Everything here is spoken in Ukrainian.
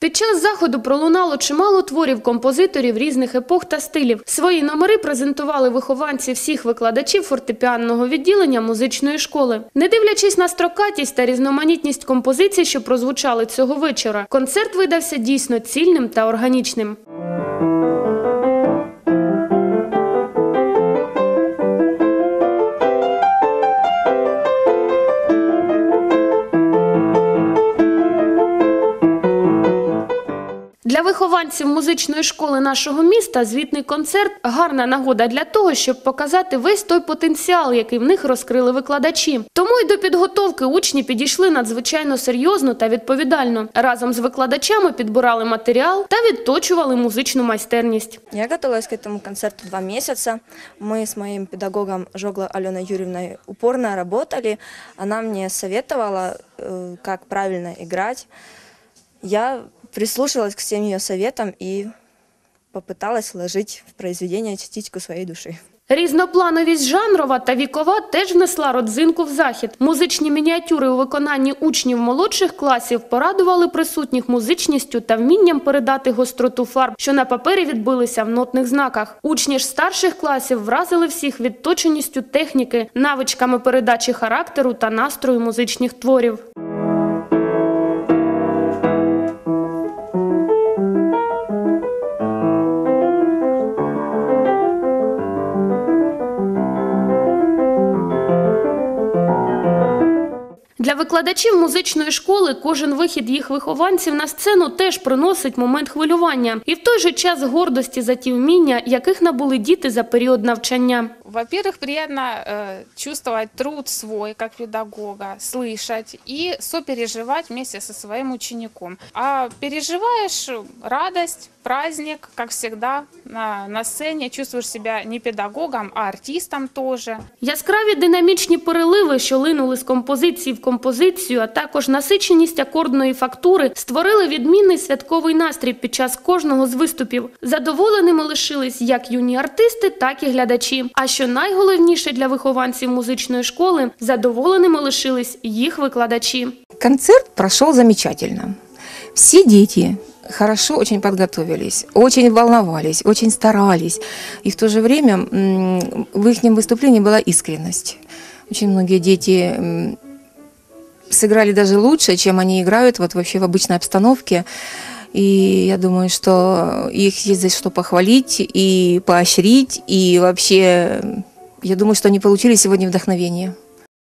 Під час заходу пролунало чимало творів композиторів різних епох та стилів. Свої номери презентували вихованці всіх викладачів фортепіанного відділення музичної школи. Не дивлячись на строкатість та різноманітність композицій, що прозвучали цього вечора, концерт видався дійсно цільним та органічним. вихованців музичної школи нашого міста звітний концерт гарна нагода для того, щоб показати весь той потенціал, який в них розкрили викладачі. Тому й до підготовки учні підійшли надзвичайно серйозно та відповідально. Разом з викладачами підбирали матеріал та відточували музичну майстерність. Я готовилась к этому концерту два месяца. Мы с моим педагогом Жогло Аленой Юрьевной упорно работали. Она мне советовала, э, как правильно играть. Я прислушалась к всем ее советам и попыталась вложить в произведение частичку своей души. Різноплановість жанрова та вікова теж внесла родзинку в захід. Музичні мініатюри у виконанні учнів молодших класів порадували присутніх музичністю та вмінням передати гостроту фарб, що на папері відбилися в нотних знаках. Учні ж старших класів вразили всіх відточеністю техніки, навичками передачі характеру та настрою музичних творів. Для викладачів музичної школи кожен вихід їх вихованців на сцену теж приносить момент хвилювання і в той же час гордості за ті вміння, яких набули діти за період навчання. Во-первых, приятно э, чувствовать труд свой как педагога, слышать и сопереживать вместе со своим учеником. А переживаешь радость, праздник, как всегда, на, на сцене чувствуешь себя не педагогом, а артистом тоже. Яскраві динамічні переливи, що линули з композиції в композицію, а також насиченість акордної фактури, створили відмінний святковий настрій під час кожного з виступів. Задоволеними лишились як юні артисти, так і глядачі. А що найголовніше для вихованців музичної школи, задоволеними лишились їх викладачі. Концерт прошел замечательно. Все дети хорошо очень подготовились, очень волновались, очень старались. И в то же время м, в их выступлении была искренность. Очень многие дети м, сыграли даже лучше, чем они играют вот вообще в обычной обстановке. И я думаю, что их есть за что похвалить и поощрить. И вообще, я думаю, что они получили сегодня вдохновение.